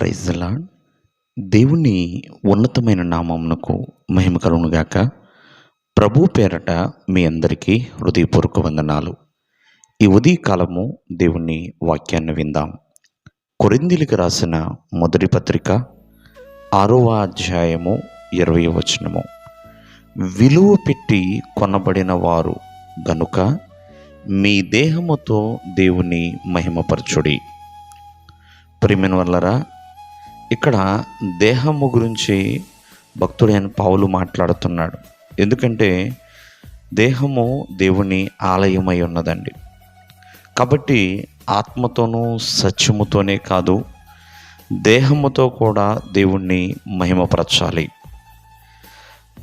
Praise లా దేవుని ఉన్నతమైన నామమునకు మహిమ కలుగునుగాక ప్రభు పేరట మీ అందరికీ హృదయపూర్వక వందనాలు. ఈ ఉదయకాలము దేవుని వాక్యాన్ని విందాం. కొరిందిలికి రాసిన మొదటి పత్రిక ఆరవ అధ్యాయము ఇరవై వచనము. విలువ పెట్టి కొనబడిన వారు గనుక మీ దేహముతో దేవుని మహిమపరచుడి. ప్రిమిన్ వల్లరా ఇక్కడ దేహము గురించి భక్తుడైన పావులు మాట్లాడుతున్నాడు. ఎందుకంటే దేహము దేవుని ఆలయమై ఉన్నదండి. కాబట్టి ఆత్మతోనూ సత్యముతోనే కాదు దేహముతో కూడా దేవుణ్ణి మహిమపరచాలి.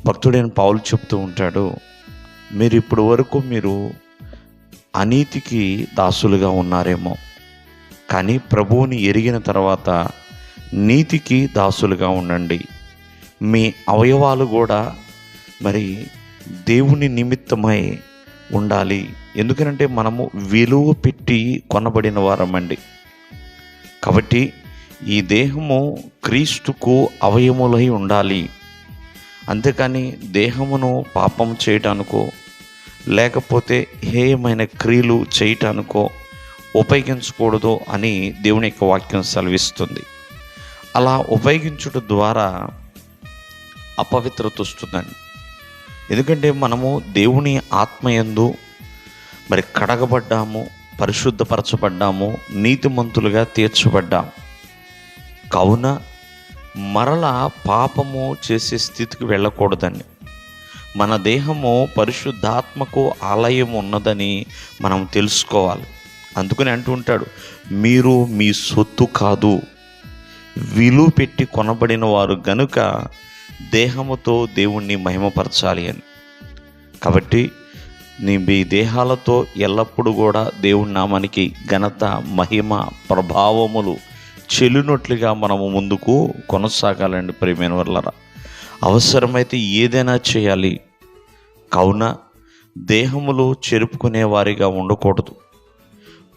భక్తుడైన పావులు చెప్తూ ఉంటాడు మీరు ఇప్పుడు వరకు మీరు అనీతికి దాసులుగా ఉన్నారేమో కానీ ప్రభువుని ఎరిగిన తర్వాత నీతికి దాసులుగా ఉండండి. మీ అవయవాలు కూడా మరి దేవుని నిమిత్తమై ఉండాలి. ఎందుకనంటే మనము విలువ పెట్టి కొనబడిన వారమండి. కాబట్టి ఈ దేహము క్రీస్తుకు అవయములై ఉండాలి. అంతేకాని దేహమును పాపం చేయటానికో లేకపోతే హేయమైన క్రియలు చేయటానికో ఉపయోగించకూడదు అని దేవుని యొక్క వాక్యం సెలవిస్తుంది. అలా ఉపయోగించుట ద్వారా అపవిత్రత వస్తుందండి. ఎందుకంటే మనము దేవుని ఆత్మయందు మరి కడగబడ్డాము పరిశుద్ధపరచబడ్డాము నీతిమంతులుగా తీర్చబడ్డాము. కావున మరల పాపము చేసే స్థితికి వెళ్ళకూడదండి. మన దేహము పరిశుద్ధాత్మకు ఆలయం ఉన్నదని మనం తెలుసుకోవాలి. అందుకని అంటుంటాడు మీరు మీ సొత్తు కాదు విలువ పెట్టి కొనబడిన వారు గనుక దేహముతో దేవుణ్ణి మహిమపరచాలి అని. కాబట్టి నీ మీ దేహాలతో ఎల్లప్పుడూ కూడా దేవుని నామానికి ఘనత మహిమ ప్రభావములు చెల్లినట్లుగా మనము ముందుకు కొనసాగాలండి ప్రేమైన వల్లరా అవసరమైతే ఏదైనా చేయాలి. కావున దేహములు చెరుపుకునే వారిగా ఉండకూడదు.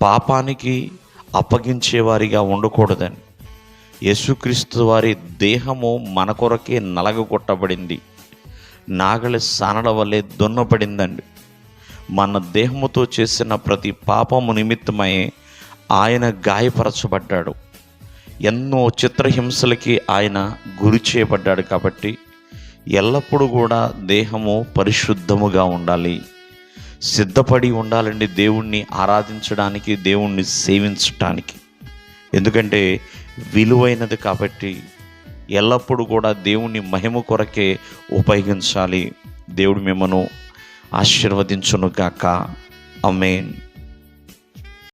పాపానికి అప్పగించేవారిగా ఉండకూడదని యేసుక్రీస్తు వారి దేహము మన కొరకే నలగగొట్టబడింది. నాగలి సానల వల్లే దున్నపడిందండి మన దేహముతో చేసిన ప్రతి పాపము నిమిత్తమై ఆయన గాయపరచబడ్డాడు. ఎన్నో చిత్రహింసలకి ఆయన గురి చేయబడ్డాడు కాబట్టి ఎల్లప్పుడూ కూడా దేహము పరిశుద్ధముగా ఉండాలి. సిద్ధపడి ఉండాలండి దేవుణ్ణి ఆరాధించడానికి దేవుణ్ణి సేవించటానికి. ఎందుకంటే విలువైనది కాబట్టి ఎల్లప్పుడూ కూడా దేవుని మహిమ కొరకే ఉపయోగించాలి. దేవుడు మిమ్మను ఆశీర్వదించును గాక అమేన్